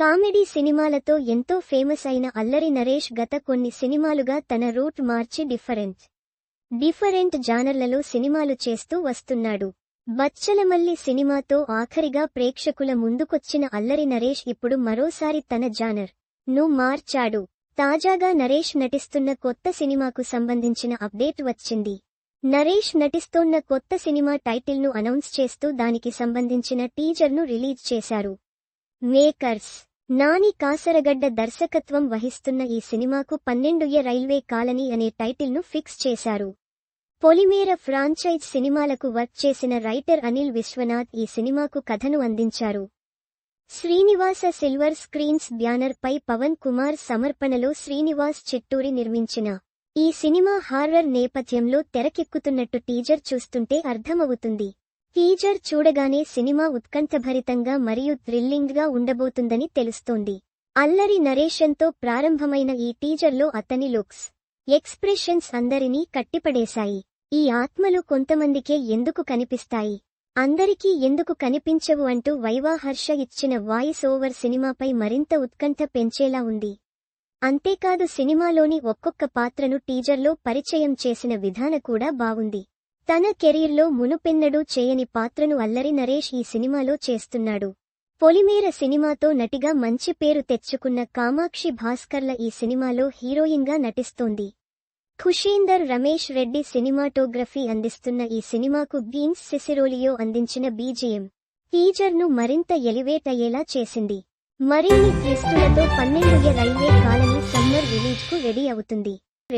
Comedy సినిమాలతో ఎంతో famous అయిన అల్లరి నరేష్ గత కొన్ని సినిమాలుగా తన రూట్ మార్చి డిఫరెంట్. డిఫరెంట్ జానర్లలో సినిమాలు చేస్తూ వస్తున్నాడు. బచ్చలమల్లి సినిమాతో ఆఖరిగా ప్రేక్షకుల ముందుకొచ్చిన అల్లరి నరేష్ ఇప్పుడు మరోసారి తన జానర్. ను మార్చాడు. తాజాగా నరేష్ నటిస్తున్న కొత్త సినిమాకు సంబంధించిన అప్డేట్ వచ్చింది. నరేష్ నటిస్తోన్న కొత్త సినిమా టైటిల్ను అనౌన్స్ చేస్తూ దానికి సంబంధించిన టీజర్ను రిలీజ్ చేశారు. మేకర్స్ నాని కాసరగడ్డ దర్శకత్వం వహిస్తున్న ఈ సినిమాకు పన్నెండుయ రైల్వే కాలనీ అనే టైటిల్ను ఫిక్స్ చేశారు. పొలిమేర ఫ్రాంచైజ్ సినిమాలకు వర్క్ చేసిన రైటర్ అనిల్ విశ్వనాథ్ ఈ సినిమాకు కథను అందించారు. శ్రీనివాస సిల్వర్ స్క్రీన్స్ బ్యానర్ పై పవన్ కుమార్ సమర్పణలో శ్రీనివాస్ చిట్టూరి నిర్మించిన ఈ సినిమా హార్రర్ నేపథ్యంలో తెరకెక్కుతున్నట్టు టీజర్ చూస్తుంటే అర్థమవుతుంది. టీజర్ చూడగానే సినిమా ఉత్కంఠభరితంగా మరియు థ్రిల్లింగ్గా ఉండబోతుందని తెలుస్తోంది. అల్లరి నరేషన్తో ప్రారంభమైన ఈ టీజర్లో అతని లుక్స్ ఎక్స్ప్రెషన్స్ అందరినీ కట్టిపడేశాయి. ఈ ఆత్మలు కొంతమందికే ఎందుకు కనిపిస్తాయి? అందరికీ ఎందుకు కనిపించవు అంటూ వైవాహర్ష ఇచ్చిన వాయిస్ ఓవర్ సినిమాపై మరింత ఉత్కంఠ పెంచేలా ఉంది. అంతేకాదు సినిమాలోని ఒక్కొక్క పాత్రను టీజర్లో పరిచయం చేసిన విధాన కూడా బావుంది తన కెరీర్లో మునుపెన్నడూ చేయని పాత్రను అల్లరి నరేష్ ఈ సినిమాలో చేస్తున్నాడు. పొలిమేర సినిమాతో నటిగా మంచి పేరు తెచ్చుకున్న కామాక్షి భాస్కర్ల ఈ సినిమాలో హీరోయిన్గా నటిస్తోంది. ఖుషీందర్ రమేష్ రెడ్డి సినిమాటోగ్రఫీ అందిస్తున్న ఈ సినిమాకు బీన్స్ సిసిరోలియో అందించిన బీజిఎం. టీజర్ను మరింత ఎలివేట్ అయ్యేలా చేసింది. మరిన్ని ట్విస్టులతో పన్నెండుయ రైల్వే కాలనీ సమ్మర్ రిలీజ్కు రెడీ అవుతుంది.